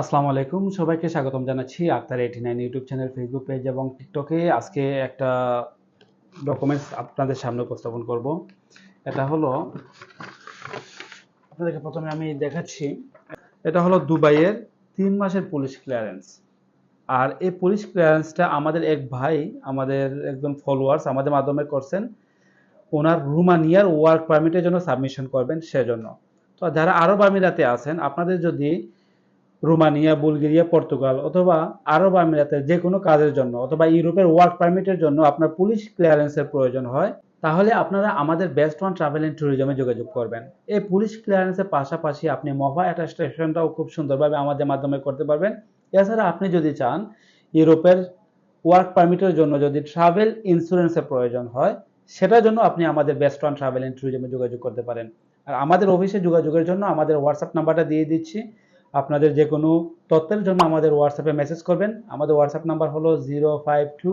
আসসালামু আলাইকুম। সবাইকে স্বাগতম জানাচ্ছি Akhtar eighty nine YouTube channel Facebook page এবং টিকটকে আজকে একটা ডকুমেন্টস আপনাদের সামনে উপস্থাপন করব। এটা হলো, আপনাদেরকে প্রথমে আমি দেখাচ্ছি। এটা হলো দুবাইয়ের তিন মাসের পুলিশ ক্লিয়ারেন্স আর এই পুলিশ ক্লিয়ারেন্সটা আমাদের এক ভাই, আমাদের একজন ফলোয়ার্স আমাদের মাধ্যমে করছেন। ওনার রুমানিয়ার ওয়ার্ক পারমিটের জন্য সাবমিশন করবেন সেজন্য। তো যারা আরব আমিরাতে আছেন, আপনাদের যদি রোমানিয়া, বুলগেরিয়া, পর্তুগাল অথবা আরব আমিরাতের যে কোনো কাজের জন্য অথবা ইউরোপের ওয়ার্ক পারমিটের জন্য আপনার পুলিশ ক্লিয়ারেন্সের প্রয়োজন হয়, তাহলে আপনারা আমাদের বেস্ট ওয়ান ট্রাভেল অ্যান্ড ট্যুরিজমে যোগাযোগ করবেন। এই পুলিশ ক্লিয়ারেন্সের পাশাপাশি আপনি মহা অ্যাটাস্টেশনটাও খুব সুন্দরভাবে আমাদের মাধ্যমে করতে পারবেন। এছাড়া আপনি যদি চান, ইউরোপের ওয়ার্ক পারমিটের জন্য যদি ট্রাভেল ইন্স্যুরেন্সের প্রয়োজন হয়, সেটার জন্য আপনি আমাদের বেস্ট ওয়ান ট্রাভেল অ্যান্ড ট্যুরিজমে যোগাযোগ করতে পারেন। আর আমাদের অফিসে যোগাযোগের জন্য আমাদের হোয়াটসঅ্যাপ নাম্বারটা দিয়ে দিচ্ছি। আপনাদের যে কোনো তথ্যের জন্য আমাদের হোয়াটসঅ্যাপে মেসেজ করবেন। আমাদের হোয়াটসঅ্যাপ নাম্বার হলো zero five two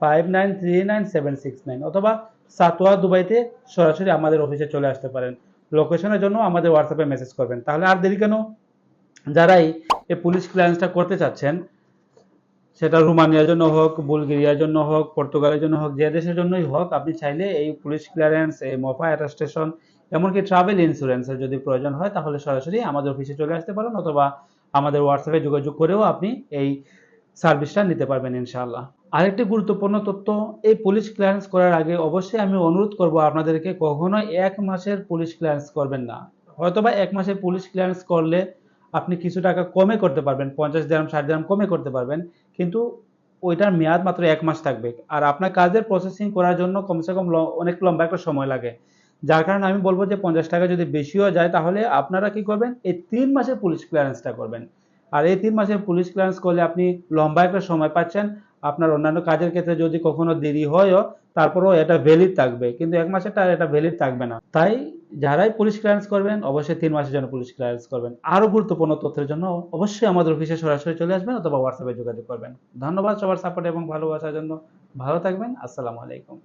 five nine three nine seven six nine অথবা সাতোয়া দুবাইতে সরাসরি আমাদের অফিসে চলে আসতে পারেন। লোকেশনের জন্য আমাদের হোয়াটসঅ্যাপে মেসেজ করবেন। তাহলে আর দেরি কেন? যারাই এই পুলিশ ক্লিয়ারেন্সটা করতে চাচ্ছেন সেটা রোমানিয়ার জন্য হোক, বুলগেরিয়ার জন্য হোক, পর্তুগালের জন্য হোক, যে দেশের জন্যই হোক, আপনি চাইলে এই পুলিশ ক্লিয়ারেন্স এই মফা অ্যাটাস্টেশন এমনকি ট্রাভেল ইন্স্যুরেন্সের যদি প্রয়োজন হয়, তাহলে সরাসরি আমাদের অফিসে চলে আসতে পারেন অথবা আমাদের হোয়াটসঅ্যাপে যোগাযোগ করেও আপনি এই সার্ভিসটা নিতে পারবেন ইনশাআল্লাহ। আরেকটি গুরুত্বপূর্ণ তথ্য, এই পুলিশ ক্লিয়ারেন্স করার আগে অবশ্যই আমি অনুরোধ করব আপনাদেরকে কখনোই এক মাসের পুলিশ ক্লিয়ারেন্স করবেন না। হয়তোবা এক মাসের পুলিশ ক্লিয়ারেন্স করলে আপনি কিছু টাকা কমে করতে পারবেন, পঞ্চাশ গ্রাম, ষাট গ্রাম কমে করতে পারবেন, কিন্তু ওইটার মেয়াদ মাত্র এক মাস থাকবে। আর আপনার কাজের প্রসেসিং করার জন্য কমসে কম অনেক লম্বা একটা সময় লাগে। যার কারণে আমি বলব যে পঞ্চাশ টাকা যদি বেশিও যায়, তাহলে আপনারা কি করবেন? এই তিন মাসের পুলিশ ক্লিয়ারেন্সটা করবেন। আর এই তিন মাসের পুলিশ ক্লিয়ারেন্স করলে আপনি লম্বা একটা সময় পাচ্ছেন। আপনার অন্যান্য কাজের ক্ষেত্রে যদি কখনো দেরি হয়ও, তারপরেও এটা ভ্যালিড থাকবে। কিন্তু এক মাসেরটা এটা ভ্যালিড থাকবে না। তাই যারাই পুলিশ ক্লিয়ারেন্স করবেন, অবশ্যই তিন মাসের জন্য পুলিশ ক্লিয়ারেন্স করবেন। আরও গুরুত্বপূর্ণ তথ্যের জন্য অবশ্যই আমাদের অফিসে সরাসরি চলে আসবেন অথবা হোয়াটসঅ্যাপে যোগাযোগ করবেন। ধন্যবাদ সবার সাপোর্ট এবং ভালোবাসার জন্য। ভালো থাকবেন। আসসালামু আলাইকুম।